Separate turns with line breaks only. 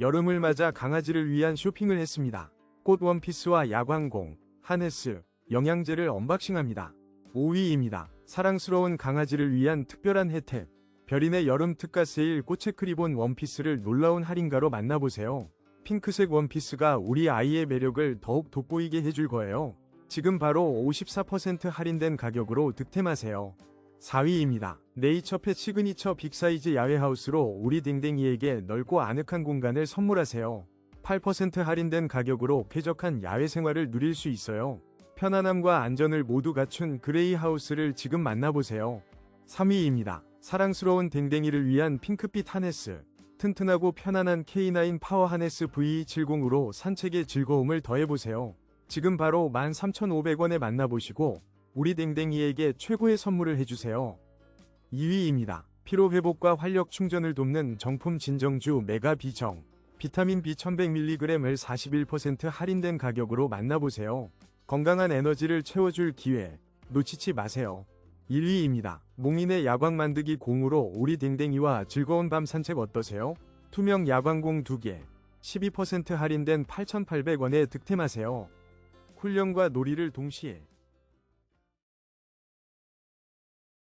여름을 맞아 강아지를 위한 쇼핑을 했습니다. 꽃 원피스와 야광공, 하네스, 영양제를 언박싱합니다. 5위입니다. 사랑스러운 강아지를 위한 특별한 혜택. 별인의 여름 특가 세일 꽃의 크리본 원피스를 놀라운 할인가로 만나보세요. 핑크색 원피스가 우리 아이의 매력을 더욱 돋보이게 해줄 거예요. 지금 바로 54% 할인된 가격으로 득템하세요. 4위입니다. 네이처펫 시그니처 빅사이즈 야외하우스로 우리 댕댕이에게 넓고 아늑한 공간을 선물하세요. 8% 할인된 가격으로 쾌적한 야외 생활을 누릴 수 있어요. 편안함과 안전을 모두 갖춘 그레이 하우스를 지금 만나보세요. 3위입니다. 사랑스러운 댕댕이를 위한 핑크빛 하네스. 튼튼하고 편안한 K9 파워 하네스 V70으로 산책의 즐거움을 더해보세요. 지금 바로 13,500원에 만나보시고 우리 댕댕이에게 최고의 선물을 해주세요. 2위입니다. 피로회복과 활력 충전을 돕는 정품 진정주 메가 비정. 비타민 B 1100mg을 41% 할인된 가격으로 만나보세요. 건강한 에너지를 채워줄 기회 놓치지 마세요. 1위입니다. 몽인의 야광 만들기 공으로 우리 댕댕이와 즐거운 밤 산책 어떠세요? 투명 야광공 2개 12% 할인된 8,800원에 득템하세요. 훈련과 놀이를 동시에